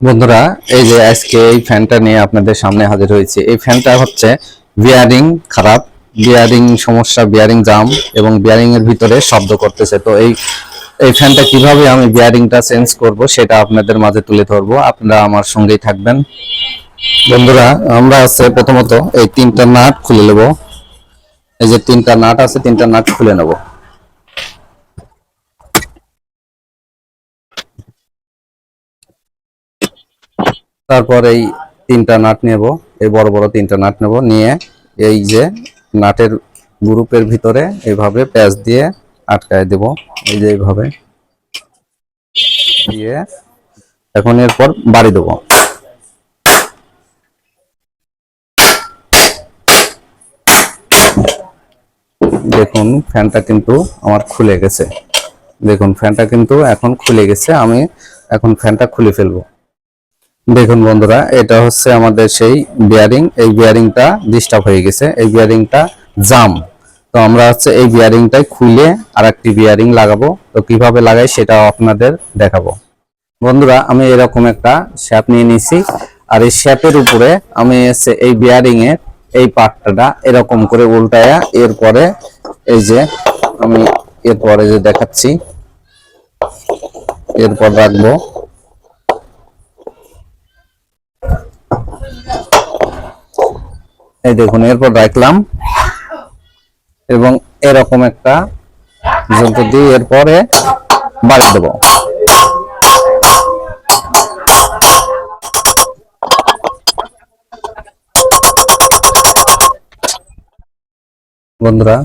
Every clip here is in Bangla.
বন্ধুরা, এই যে আজকে এই ফ্যানটা নিয়ে আপনাদের সামনে হাজির হয়েছে। এই ফ্যানটা হচ্ছে বিয়ারিং খারাপ, বিয়ারিং সমস্যা, বিয়ারিং জাম এবং বিয়ারিং এর ভিতরে শব্দ করতেছে। তো এই এই ফ্যানটা কীভাবে আমি বিয়ারিংটা চেঞ্জ করব সেটা আপনাদের মাঝে তুলে ধরবো। আপনারা আমার সঙ্গেই থাকবেন। বন্ধুরা, আমরা আছে প্রথমত এই তিনটা নাট খুলে নেব। এই যে তিনটা নাট আছে, তিনটা নাট খুলে নেব। তারপর এই তিনটা নাট নেব, এই বড় বড় তিনটা নাট নেব, নিয়ে এই যে নাটের গ্রুপের ভিতরে এইভাবে প্যাচ দিয়ে আটকায় দেব, এই যে এইভাবে। দিয়ে এখন এরপর বাড়ি দেবো। দেখুন, ফ্যানটা কিন্তু আমার খুলে গেছে। দেখুন, ফ্যানটা কিন্তু এখন খুলে গেছে, আমি এখন ফ্যানটা খুলে ফেলব। দেখুন বন্ধুরা, এটা হচ্ছে আমাদের সেই বিয়ারিং এই বিয়ারিংটা ডিস্টার্ব হয়ে গেছে। এই বিয়ারিংটা জাম তো আমরা হচ্ছে এই বিয়ারিংটাই খুলে আর একটি বিয়ারিং লাগাবো। তো কীভাবে লাগাই সেটা আপনাদের দেখাবো। বন্ধুরা, আমি এরকম একটা শ্যাপ নিয়ে নিছি। আর এই শ্যাপের উপরে আমি হচ্ছে এই বিয়ারিং এর এই পার্টটা এরকম করে উল্টায়া এরপরে এই যে আমি এরপরে যে দেখাচ্ছি, এরপর রাখব। এই দেখুন, এরপর রাখলাম। এবং এরকম একটা যন্ত্র দিয়ে এরপরে বাড়ি দেবো। বন্ধুরা,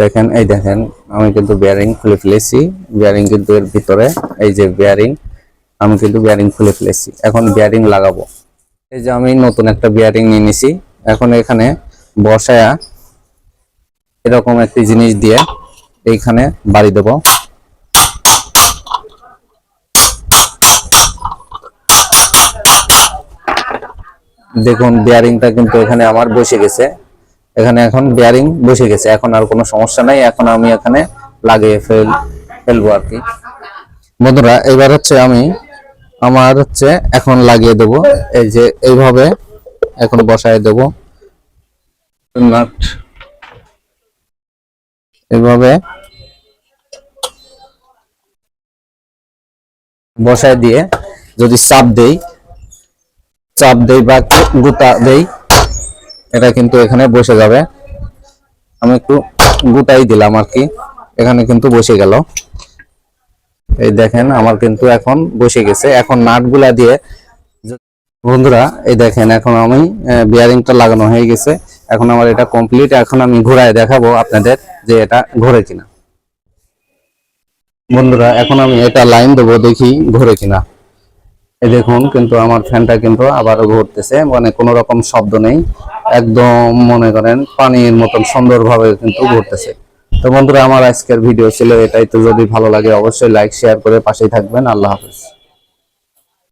দেখেন, এই দেখেন, আমি কিন্তু বিয়ারিং খুলে ফেলেছি। বিয়ারিং কিন্তু এর ভিতরে, এই যে বিয়ারিং আমি কিন্তু বিয়ারিং খুলে ফেলেছি। এখন বিয়ারিং লাগাবো। এই যে আমি নতুন একটা বিয়ারিং নিয়ে নিছি। এখন এখানে বসায়া এরকম একটি জিনিস দিয়ে এইখানে বাড়ি দেব। দেখুন বিয়ারিংটা কিন্তু এখানে আমার বসে গেছে। এখানে এখন বিয়ারিং বসে গেছে। এখন আর কোনো সমস্যা নাই। এখন আমি এখানে লাগিয়ে ফেল ফেলব আর কি। বন্ধুরা, এবার হচ্ছে আমি আমার হচ্ছে এখন লাগিয়ে দেব। এই যে এইভাবে এখন বসায় দেব। নাট। এভাবে বসায় দিয়ে যদি চাপ দেই চাপ দেই বা গুতা দেই এটা কিন্তু এখানে বসে যাবে। আমি একটু গুটাই দিলাম আর কি এখানে কিন্তু বসে গেল। এই দেখেন আমার কিন্তু এখন বসে গেছে। এখন নাটগুলা দিয়ে বন্ধুরা, এই দেখেন, এখন আমি বিয়ারিংটা লাগানো হয়ে গেছে। এখন আমার এটা কমপ্লিট এখন আমি ঘোরায় দেখাবো আপনাদের যে এটা ঘোরে কিনা। বন্ধুরা, এখন আমি এটা লাইন দেবো দেখি ঘোরে কিনা। এই দেখুন, কিন্তু আমার ফ্যানটা কিন্তু আবারও ঘুরতেছে মানে কোনো রকম শব্দ নেই। একদম, মনে করেন, পানির মতন সুন্দরভাবে কিন্তু ঘুরতেছে। তো বন্ধুরা, আমার আজকের ভিডিও ছিল এটাই। তো যদি ভালো লাগে, অবশ্যই লাইক শেয়ার করে পাশেই থাকবেন। আল্লাহ হাফেজ।